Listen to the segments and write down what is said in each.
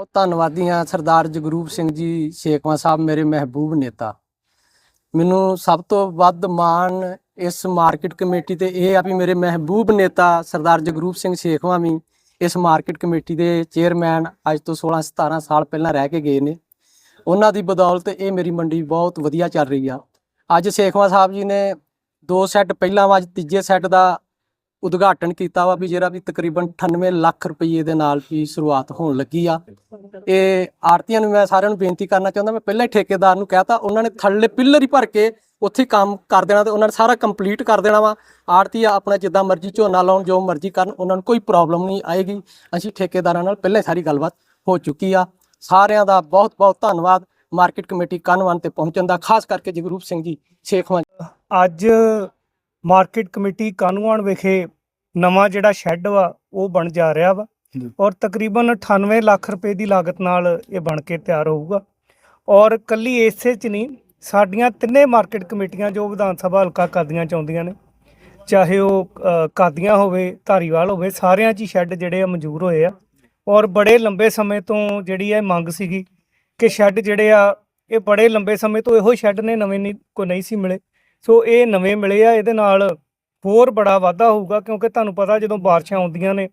ਬਹੁਤ ਧੰਨਵਾਦੀ ਹਾਂ ਸਰਦਾਰ ਜਗਰੂਪ ਸਿੰਘ ਜੀ ਸ਼ੇਖਵਾ ਸਾਹਿਬ ਮੇਰੇ ਮਹਿਬੂਬ ਨੇਤਾ। ਮੈਨੂੰ ਸਭ ਤੋਂ ਵੱਧ ਮਾਣ ਇਸ ਮਾਰਕੀਟ ਕਮੇਟੀ ਤੇ ਇਹ ਆ ਵੀ ਮੇਰੇ ਮਹਿਬੂਬ ਨੇਤਾ ਸਰਦਾਰ ਜਗਰੂਪ ਸਿੰਘ ਸ਼ੇਖਵਾ ਵੀ ਇਸ ਮਾਰਕੀਟ ਕਮੇਟੀ ਦੇ ਚੇਅਰਮੈਨ ਅੱਜ ਤੋਂ 16 17 ਸਾਲ ਪਹਿਲਾਂ ਰਹਿ ਕੇ ਗਏ ਨੇ। ਉਹਨਾਂ ਦੀ ਬਦੌਲਤ ਇਹ ਮੇਰੀ ਮੰਡੀ ਬਹੁਤ ਵਧੀਆ ਚੱਲ ਰਹੀ ਆ। ਅੱਜ ਸ਼ੇਖਵਾ ਸਾਹਿਬ ਜੀ ਨੇ ਦੋ ਸੈੱਟ, ਪਹਿਲਾਂ ਵਾ ਤੀਜੇ ਸੈੱਟ ਦਾ ਉਦਘਾਟਨ ਕੀਤਾ ਵਾ ਵੀ ਜਿਹੜਾ ਵੀ ਤਕਰੀਬਨ 98 ਲੱਖ ਰੁਪਏ ਦੇ ਨਾਲ ਵੀ ਸ਼ੁਰੂਆਤ ਹੋਣ ਲੱਗੀ ਆ। ਇਹ ਆੜਤੀਆਂ ਨੂੰ ਮੈਂ ਸਾਰਿਆਂ ਨੂੰ ਬੇਨਤੀ ਕਰਨਾ ਚਾਹੁੰਦਾ, ਮੈਂ ਪਹਿਲਾਂ ਹੀ ਠੇਕੇਦਾਰ ਨੂੰ ਕਹਿਤਾ, ਉਹਨਾਂ ਨੇ ਥੱਲੇ ਪਿੱਲਰ ਹੀ ਭਰ ਕੇ ਉੱਥੇ ਕੰਮ ਕਰ ਦੇਣਾ ਤੇ ਉਹਨਾਂ ਨੇ ਸਾਰਾ ਕੰਪਲੀਟ ਕਰ ਦੇਣਾ ਵਾ। ਆੜਤੀ ਆਪਣਾ ਜਿੱਦਾਂ ਮਰਜ਼ੀ ਝੋਨਾ ਲਾਉਣ, ਜੋ ਮਰਜ਼ੀ ਕਰਨ, ਉਹਨਾਂ ਨੂੰ ਕੋਈ ਪ੍ਰੋਬਲਮ ਨਹੀਂ ਆਏਗੀ। ਅਸੀਂ ਠੇਕੇਦਾਰਾਂ ਨਾਲ ਪਹਿਲਾਂ ਹੀ ਸਾਰੀ ਗੱਲਬਾਤ ਹੋ ਚੁੱਕੀ ਆ। ਸਾਰਿਆਂ ਦਾ ਬਹੁਤ ਬਹੁਤ ਧੰਨਵਾਦ ਮਾਰਕੀਟ ਕਮੇਟੀ ਕਾਨਵਨ ਤੇ ਪਹੁੰਚਣ ਦਾ, ਖਾਸ ਕਰਕੇ ਜਗਰੂਪ ਸਿੰਘ ਜੀ ਸ਼ੇਖਵਾਂ ਅੱਜ ਮਾਰਕੀਟ ਕਮੇਟੀ ਕਾਨੂੰਨ ਵਿਖੇ ਨਵਾਂ ਜਿਹੜਾ ਸ਼ੈੱਡ ਵਾ ਉਹ ਬਣ ਜਾ ਰਿਹਾ ਵਾ। ਔਰ ਤਕਰੀਬਨ 98 ਲੱਖ ਰੁਪਏ ਦੀ ਲਾਗਤ ਨਾਲ ਇਹ ਬਣ ਕੇ ਤਿਆਰ ਹੋਊਗਾ। ਔਰ ਕੱਲੀ ਇਸੇ ਚ ਨਹੀਂ ਸਾਡੀਆਂ ਤਿੰਨੇ ਮਾਰਕੀਟ ਕਮੇਟੀਆਂ ਜੋ ਵਿਧਾਨ ਸਭਾ ਹਲਕਾ ਕਾਦੀਆਂ ਚਾਹੁੰਦੀਆਂ ਨੇ ਚਾਹੇ ਉਹ ਕਾਦੀਆਂ ਹੋਵੇ ਧਾਰੀਵਾਲ ਹੋਵੇ ਸਾਰਿਆਂ 'ਚ ਹੀ ਸ਼ੈੱਡ ਜਿਹੜੇ ਆ ਮਨਜ਼ੂਰ ਹੋਏ ਆ। ਔਰ ਬੜੇ ਲੰਬੇ ਸਮੇਂ ਤੋਂ ਜਿਹੜੀ ਇਹ ਮੰਗ ਸੀਗੀ ਕਿ ਸ਼ੈੱਡ ਜਿਹੜੇ ਆ ਇਹ ਬੜੇ ਲੰਬੇ ਸਮੇਂ ਤੋਂ ਇਹੋ ਸ਼ੈੱਡ ਨੇ ਨਵੇਂ ਨਹੀਂ ਕੋਈ ਨਹੀਂ ਸੀ ਮਿਲੇ। ਸੋ ਇਹ ਨਵੇਂ ਮਿਲੇ ਆ ਇਹਦੇ ਨਾਲ ਹੋਰ ਬੜਾ ਵਾਧਾ ਹੋਊਗਾ ਕਿਉਂਕਿ ਤੁਹਾਨੂੰ ਪਤਾ ਜਦੋਂ ਬਾਰਿਸ਼ਾਂ ਆਉਂਦੀਆਂ ਨੇ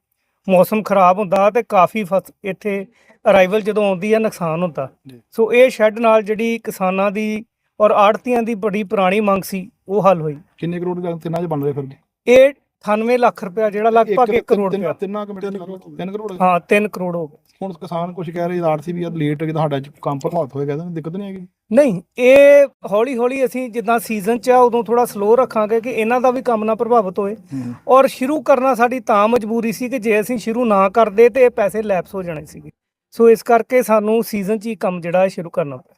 ਮੌਸਮ ਖਰਾਬ ਹੁੰਦਾ ਤੇ ਕਾਫੀ ਫਸ ਇੱਥੇ ਅਰਾਈਵਲ ਜਦੋਂ ਆਉਂਦੀ ਆ ਨੁਕਸਾਨ ਹੁੰਦਾ। ਸੋ ਇਹ ਸ਼ੈੱਡ ਨਾਲ ਜਿਹੜੀ ਕਿਸਾਨਾਂ ਦੀ ਔਰ ਆੜਤੀਆਂ ਦੀ ਬੜੀ ਪੁਰਾਣੀ ਮੰਗ ਸੀ ਉਹ ਹੱਲ ਹੋਈ। ਕਿੰਨੇ ਕਰੋੜ ਦਾ ਤਿੰਨਾਂ ਚ ਬਣ ਰਹੇ ਫਿਰ? ਇਹ 98 ਲੱਖ ਰੁਪਇਆ ਜਿਹੜਾ ਲਗਭਗ 1 ਕਰੋੜ ਤਿੰਨ- ਰੁਪਇਆ। ਤਿੰਨਾਂ ਕਮੇਟੀਆਂ ਦਾ 3 ਕਰੋੜ ਹਾਂ 3 ਕਰੋੜ ਹੋ ਗਏ। ਹੁਣ ਕਿਸਾਨ ਕੁਝ ਕਹਿ ਰਹੇ ਆੜਸੀ ਵੀ ਲੇਟ ਕਿ ਸਾਡਾ ਚ ਕੰਮ ਪ੍ਰਭਾਵਿਤ ਹੋਏਗਾ ਤਾਂ ਦਿੱਕਤ ਨਹੀਂ ਹੈਗੀ। ਨਹੀਂ ਇਹ ਹੌਲੀ ਹੌਲੀ ਅਸੀਂ ਜਿੱਦਾਂ ਸੀਜ਼ਨ ਚ ਆ ਉਦੋਂ ਥੋੜਾ ਸਲੋ ਰੱਖਾਂਗੇ ਕਿ ਇਹਨਾਂ ਦਾ ਵੀ ਕੰਮ ਨਾ ਪ੍ਰਭਾਵਿਤ ਹੋਏ। ਔਰ ਸ਼ੁਰੂ ਕਰਨਾ ਸਾਡੀ ਤਾਂ ਮਜਬੂਰੀ ਸੀ ਕਿ ਜੇ ਅਸੀਂ ਸ਼ੁਰੂ ਨਾ ਕਰਦੇ ਤੇ ਇਹ ਪੈਸੇ ਲੈਪਸ ਹੋ ਜਾਣੇ ਸੀਗੇ। ਸੋ ਇਸ ਕਰਕੇ ਸਾਨੂੰ ਸੀਜ਼ਨ 'ਚ ਹੀ ਕੰਮ ਜਿਹੜਾ ਹੈ ਸ਼ੁਰੂ ਕਰਨਾ ਪਿਆ।